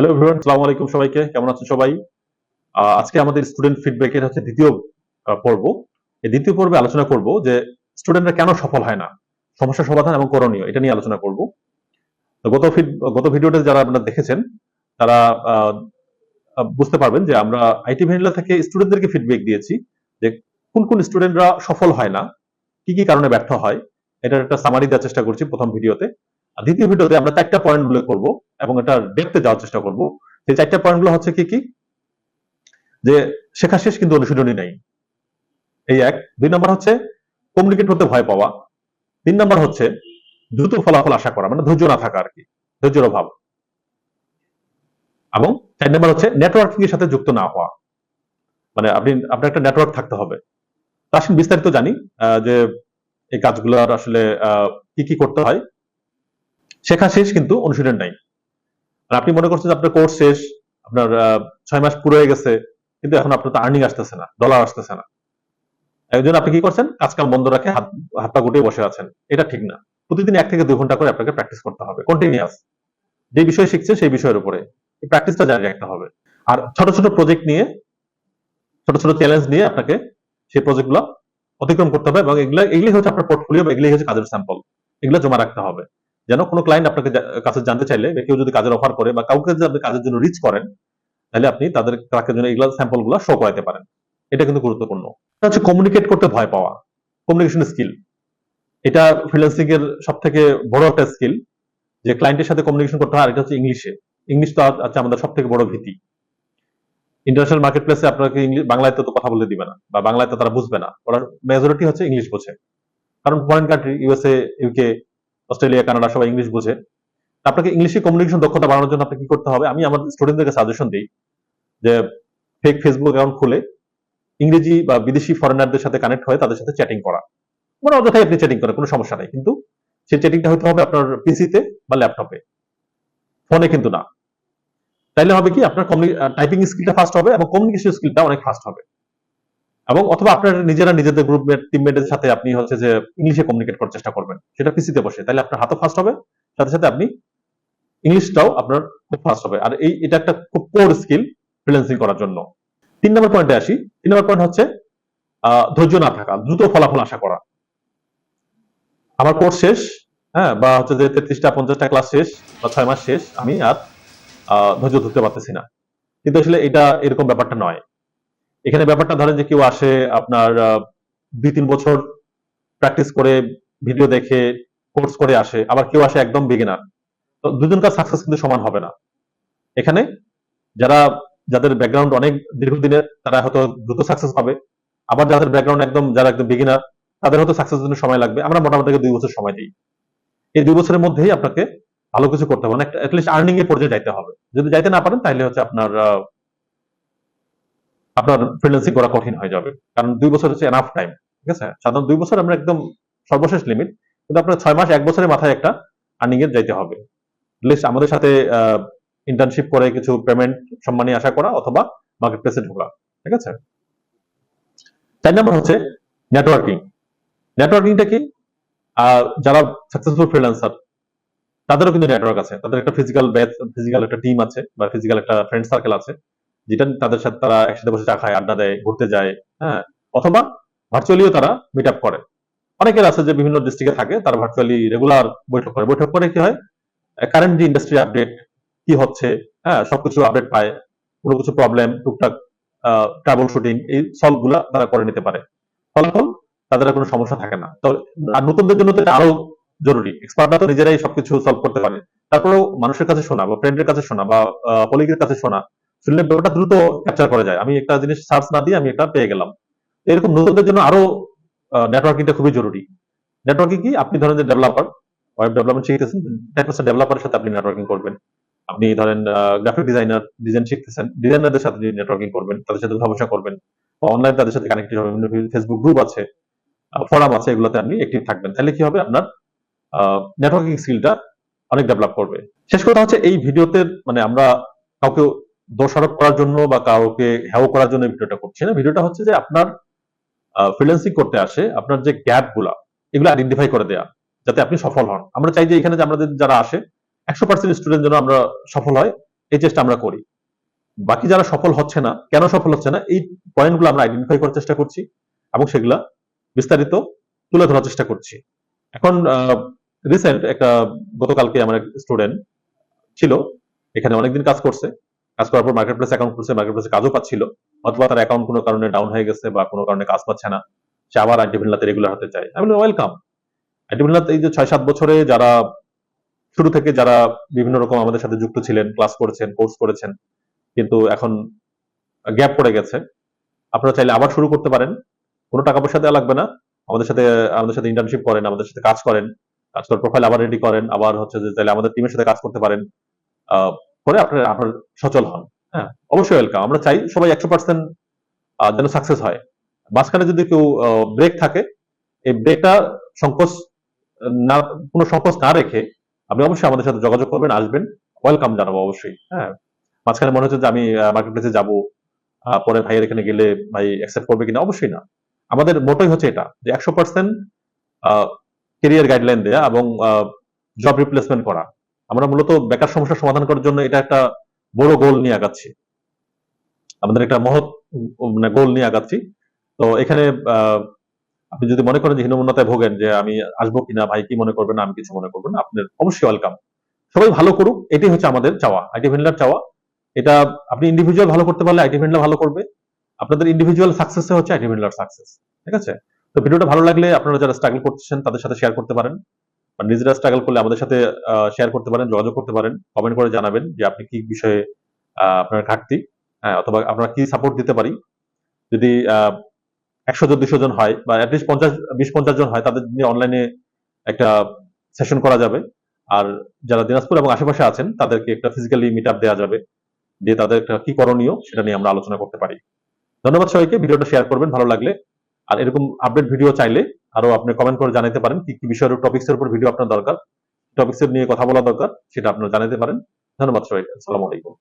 Hello everyone আসসালামু আলাইকুম সবাইকে। কেমন আছেন সবাই? আজকে আমাদের স্টুডেন্ট ফিডব্যাকের হচ্ছে দ্বিতীয় পর্ব। এই দ্বিতীয় পর্বে আলোচনা করব যে স্টুডেন্টরা কেন সফল হয় না? সমস্যা সমাধান এবং করণীয়, এটা নিয়ে আলোচনা করব। তো গত গত ভিডিওটা যারা আপনারা দেখেছেন, তারা বুঝতে পারবেন যে আমরা আইটি ভ্যানিলা থেকে স্টুডেন্টদেরকে ফিডব্যাক দিয়েছি যে কোন কোন স্টুডেন্টরা সফল হয় না, কি কি কারণে ব্যর্থ হয়, এটার একটা সামারি দেওয়ার চেষ্টা করছি প্রথম ভিডিওতে দ্বিতীয় ভিডিওতে আমরা চারটা পয়েন্টগুলো করব এবং এটা ডেপতে যাওয়ার চেষ্টা করব। সেই চারটা পয়েন্টগুলো হচ্ছে কি কি? যে শেখা শেষ কিন্তু অনুশীলনী নাই। এই এক। দুই নম্বর হচ্ছে কমিউনিকেট করতে ভয় পাওয়া। তিন নম্বর হচ্ছে দ্রুত ফলাফল আশা করা মানে ধৈর্য না থাকা আর কি, ধৈর্যের অভাব। এবং চার নম্বর হচ্ছে নেটওয়ার্কিং এর সাথে যুক্ত না হওয়া। মানে আপনি, আপনার একটা নেটওয়ার্ক থাকতে হবে। তো আসুন বিস্তারিত জানি যে এই কাজগুলোর আসলে কি কি করতে হয়। শেখা শেষ কিন্তু অনুশীলন নাই। আর আপনি মনে করছেন আপনার কোর্স শেষ, আপনার ছয় মাস পুরো হয়ে গেছে, কিন্তু এখন আপনার তো আর্নিং আসতেছে না ডলার আসতেছে না। একজন আপনি কি করছেন? কাজকাম বন্ধ রাখে, হাত পা গুটিয়ে বসে আছেন। এটা ঠিক না। প্রতিদিন এক থেকে দুই ঘণ্টা করে আপনাকে প্র্যাকটিস করতে হবে কন্টিনিউয়াস যে বিষয় শিখছেন সেই বিষয়ের উপরে। প্র্যাকটিসটা জারি রাখতে হবে। আর ছোট ছোট প্রজেক্ট নিয়ে, ছোট ছোট চ্যালেঞ্জ নিয়ে আপনাকে সেই প্রজেক্টগুলো অতিক্রম করতে হবে এবং এগুলো এগুলি হচ্ছে আপনার পোর্টফোলিও বা এগুলি হচ্ছে কাজের স্যাম্পল এগুলো জমা রাখতে হবে। যেন কোনো ক্লায়েন্ট আপনাকে কাছে জানতে চাইলে কেউ যদি কাজের অফার করে, বা কাউকে যদি আপনি কাজের জন্য রিচ করেন, তাহলে আপনি তাদের তাদের জন্য এগুলো স্যাম্পলগুলো শো করাতে পারেন। এটা কিন্তু গুরুত্বপূর্ণ। এটা হচ্ছে কমিউনিকেট করতে ভয় পাওয়া। কমিউনিকেশন স্কিল এটা ফ্রিল্যান্সিং এর সব থেকে বড় একটা স্কিল যে ক্লায়েন্টের সাথে কমিউনিকেশন করতে হয়, আর এটা হচ্ছে ইংলিশে ইংলিশ তো আছে আমাদের সব থেকে বড় ভীতি। ইন্টারন্যাশনাল মার্কেট প্লেসে আপনাকে ইংলিশ বাংলায় তো কথা বলতে দিবে না, বা বাংলায় তো তারা বুঝবে না। ওরা মেজরিটি হচ্ছে ইংলিশ বোঝে। কারণ foreign country USA UK Australia, Canada সবাই ইংলিশ বোঝে। আপনাকে ইংলিশে কমিউনিকেশন দক্ষতা বাড়ানোর জন্য আপনাকে কি করতে হবে? আমি আমার স্টুডেন্টদেরকে সাজেশন দিই যে ফেক ফেসবুক অ্যাকাউন্ট খুলে, ইংরেজি বা বিদেশি ফরেনারদের সাথে কানেক্ট হয়ে তাদের সাথে চ্যাটিং করা। মানে অযথাই আপনি চ্যাটিং করেন, কোনো সমস্যা নাই। কিন্তু সেই চ্যাটিংটা হতে হবে আপনার পিসিতে বা ল্যাপটপে ফোনে কিন্তু না। তাইলে হবে কি, আপনার টাইপিং স্কিলটা ফাস্ট হবে এবং কমিউনিকেশন স্কিলটা অনেক ফাস্ট হবে। এবং অথবা আপনার নিজেরা নিজেদের গ্রুপ টিমমেটের সাথে আপনি হচ্ছে যে ইংলিশে কমিউনিকেট করার চেষ্টা করবেন। সেটা পিসিতে বসে। তাহলে আপনার হাতও ফাস্ট হবে, সাথে সাথে আপনি ইংলিশটাও আপনার খুব ফাস্ট হবে। আর এই, এটা একটা খুব কোর স্কিল ফ্রিল্যান্সিং করার জন্য। তিন নম্বর পয়েন্টে আসি। তিন নম্বর পয়েন্ট হচ্ছে ধৈর্য না থাকা, দ্রুত ফলাফল আশা করা। আমার কোর্স শেষ হ্যাঁ বা হচ্ছে যে তেত্রিশটা, পঞ্চাশটা ক্লাস শেষ, বা ছয় মাস শেষ, আমি আর ধৈর্য ধরতে পারতেছি না। কিন্তু আসলে এটা এরকম ব্যাপারটা নয়। এখানে ব্যাপারটা ধরেন যে কেউ আসে আপনার দুই তিন বছর প্র্যাকটিস করে ভিডিও দেখে কোর্স করে আসে, আবার কেউ আসে একদম বিগিনার তো দুজনকার সাকসেস কিন্তু সমান হবে না। এখানে যারা, যাদের ব্যাকগ্রাউন্ড অনেক দীর্ঘদিনের, তারা হয়তো দ্রুত সাকসেস পাবে, আবার যাদের ব্যাকগ্রাউন্ড একদম, যারা একদম বিগিনার তাদের হয়তো সাকসেস জন্য সময় লাগবে। আমরা মোটামুটি দুই বছর সময় দিই। এই দুই বছরের মধ্যেই আপনাকে ভালো কিছু করতে হবে। একটা অ্যাটলিস্ট আর্নিং এর পর্যায়ে যাইতে হবে। যদি যাইতে না পারেন তাহলে হচ্ছে আপনার আপনার ফ্রিল্যান্সিং করা কঠিন হয়ে যাবে। কারণ দুই বছর হচ্ছে এনাফ টাইম ঠিক আছে? সাধারণত দুই বছর আমরা একদম সর্বশেষ লিমিট কিন্তু আপনার ছয় মাস, এক বছরের মাথায় একটা আর্নিং এর যাইতে হবে। লিস্ট আমাদের সাথে ইন্টার্নশিপ করে কিছু পেমেন্ট সম্মানী আশা করা অথবা মার্কেট প্লেসে ঢোকা, ঠিক আছে? চার নম্বর হচ্ছে নেটওয়ার্কিং নেটওয়ার্কিংটা কি? যারা সাকসেসফুল ফ্রিল্যান্সার তাদেরও কিন্তু নেটওয়ার্ক আছে। তাদের একটা ফিজিক্যাল ব্যাচ ফিজিক্যাল একটা টিম আছে বা ফিজিক্যাল একটা ফ্রেন্ড সার্কেল আছে। যেটা তাদের সাথে তারা একসাথে বসে চা খায়, আড্ডা দেয়, ঘুরতে যায় হ্যাঁ? অথবা ভার্চুয়ালিও তারা মিট আপ করে। অনেকের আছে যে বিভিন্ন ডিস্ট্রিক্টে থাকে, তারা ভার্চুয়ালি রেগুলার বৈঠক করে। বৈঠক করে কি হয়? কারেন্ট যে ইন্ডাস্ট্রি আপডেট কি হচ্ছে হ্যাঁ? সবকিছু আপডেট পায়, কোনো কিছু প্রবলেম টুকটাক ট্রাভেল শুটিং এই সলভগুলা তারা করে নিতে পারে। ফলাফল, তাদের কোনো সমস্যা থাকে না। তো, আর নতুনদের জন্য তো আরও জরুরি। এক্সপার্টরা তো নিজেরাই সবকিছু সলভ করতে পারে। তারপরেও মানুষের কাছে শোনা বা ফ্রেন্ডের কাছে শোনা বা কলিগের কাছে শোনা শুনলে ব্যাপারটা দ্রুত ক্যাপচার করা যায়। আমি একটা জিনিস সার্চ না দিয়ে আমি একটা পেয়ে গেলাম। এরকম নতুনদের জন্য আরও নেটওয়ার্কিংটা খুবই জরুরি। নেটওয়ার্কিং কি? আপনি ধরেন যে ডেভেলপার ওয়েব ডেভেলপমেন্ট শিখতেছেন টেন ডেভেলপারের সাথে আপনি নেটওয়ার্কিং করবেন। আপনি ধরেন গ্রাফিক ডিজাইনার ডিজাইন শিখতেছেন ডিজাইনারদের সাথে নেটওয়ার্কিং করবেন, তাদের সাথে উঠাবসা করবেন অনলাইন তাদের সাথে কানেক্টেড হবেন ফেসবুক গ্রুপ আছে ফোরাম আছে, এগুলোতে আপনি অ্যাক্টিভ থাকবেন। তাহলে কি হবে? আপনার নেটওয়ার্কিং স্কিলটা অনেক ডেভেলপ করবে। শেষ কথা হচ্ছে, এই ভিডিওতে মানে আমরা কাউকে দোষারোপ করার জন্য বা কাউকে হ্যাও করার জন্য ভিডিওটা করছি না। ভিডিওটা হচ্ছে যে আপনার ফ্রিল্যান্সিং করতে আসে, আপনার যে গ্যাপগুলা, এগুলো আইডেন্টিফাই করে দেয়া, যাতে আপনি সফল হন। আমরা চাই যে এখানে যে আমাদের যারা আসে, একশো পার্সেন্ট স্টুডেন্ট যেন আমরা সফল হয়, এই চেষ্টা আমরা করি। বাকি যারা সফল হচ্ছে না, কেন সফল হচ্ছে না, এই পয়েন্টগুলো আমরা আইডেন্টিফাই করার চেষ্টা করছি এবং সেগুলা বিস্তারিত তুলে ধরার চেষ্টা করছি। এখন রিসেন্ট একটা, গতকালকে আমার স্টুডেন্ট ছিল, এখানে অনেকদিন কাজ করছে। কাজ করার পর মার্কেট প্লেস অ্যাকাউন্ট খুলছে মার্কেট প্লেসে কাজও পাচ্ছিল, অথবা তার অ্যাকাউন্ট কোনো কারণে ডাউন হয়ে গেছে বা কোনো কারণে কাজ পাচ্ছে না। সে আবার আইটি রেগুলার হতে চায়। আমি ওয়েলকাম আইটি এই যে ছয় সাত বছরে যারা, শুরু থেকে যারা বিভিন্ন রকম আমাদের সাথে যুক্ত ছিলেন ক্লাস করেছেন কোর্স করেছেন, কিন্তু এখন গ্যাপ পড়ে গেছে। আপনারা চাইলে আবার শুরু করতে পারেন। কোনো টাকা পয়সা দেওয়া লাগবে না। আমাদের সাথে আমাদের সাথে ইন্টার্নশিপ করেন, আমাদের সাথে কাজ করেন, কাজ করার প্রোফাইল আবার রেডি করেন, আবার হচ্ছে যে চাইলে আমাদের টিমের সাথে কাজ করতে পারেন। করে আপনার আপনার সচল হন। হ্যাঁ অবশ্যই ওয়েলকাম আমরা চাই সবাই একশো পার্সেন্ট যেন সাকসেস হয়। মাঝখানে যদি কেউ ব্রেক থাকে, এই ব্রেকটা সংকোচ, না, কোনো সংকোচ না রেখে আপনি অবশ্যই আমাদের সাথে যোগাযোগ করবেন, আসবেন। ওয়েলকাম জানাব অবশ্যই। হ্যাঁ মাঝখানে মনে হচ্ছে যে আমি মার্কেট প্লেসে যাব পরে ভাইয়ের এখানে গেলে ভাই অ্যাকসেপ্ট করবে কিনা? অবশ্যই না। আমাদের মোটোই হচ্ছে এটা, যে একশো পার্সেন্ট কেরিয়ার গাইডলাইন দেয়া এবং জব রিপ্লেসমেন্ট করা। আমরা মূলত বেকার সমস্যার সমাধান করার জন্য এটা একটা বড় গোল নিয়ে আগাচ্ছি। আমাদের একটা মহৎ মানে গোল নিয়ে আগাচ্ছি। তো এখানে আপনি যদি মনে করেন যে হীনমন্যতায় ভোগেন যে আমি আসব কিনা ভাই কি মনে করবেন আমি কিছু মনে করবেন না, আপনার অবশ্যই ওয়েলকাম সবাই ভালো করুক এটাই হচ্ছে আমাদের চাওয়া আইটি ভেন্ডার চাওয়া। এটা আপনি ইন্ডিভিজুয়াল ভালো করতে পারলে আইটি ভেন্ডার ভালো করবে। আপনাদের ইন্ডিভিজুয়াল সাকসেস হচ্ছে আইটি ভেন্ডার সাকসেস ঠিক আছে? তো ভিডিওটা ভালো লাগলে আপনারা যারা স্ট্রাগল করছেন তাদের সাথে শেয়ার করতে পারেন। বা নিজেরা স্ট্রাগল করলে আমাদের সাথে শেয়ার করতে পারেন, যোগাযোগ করতে পারেন কমেন্ট করে জানাবেন যে আপনি কি বিষয়ে আপনার ঘাটতি হ্যাঁ অথবা আমরা কি সাপোর্ট দিতে পারি। যদি একশো জন, দুশো জন হয় বা অ্যাটলিস্ট পঞ্চাশ, বিশ, পঞ্চাশ জন হয়, তাদের নিয়ে অনলাইনে একটা সেশন করা যাবে। আর যারা দিনাজপুর এবং আশেপাশে আছেন, তাদেরকে একটা ফিজিক্যালি মিট আপ দেওয়া যাবে। যে তাদের একটা কি করণীয়, সেটা নিয়ে আমরা আলোচনা করতে পারি। ধন্যবাদ সবাইকে, ভিডিওটা শেয়ার করবেন, ভালো লাগলে। আর এরকম আপডেট ভিডিও চাইলে আরও আপনি কমেন্ট করে জানাতে পারেন কি কি বিষয়ের টপিক্স এর উপর ভিডিও আপনার দরকার। টপিক্স এর নিয়ে কথা বলা দরকার, সেটা আপনারা জানাতে পারেন। ধন্যবাদ সবাইকে। আসসালামু আলাইকুম।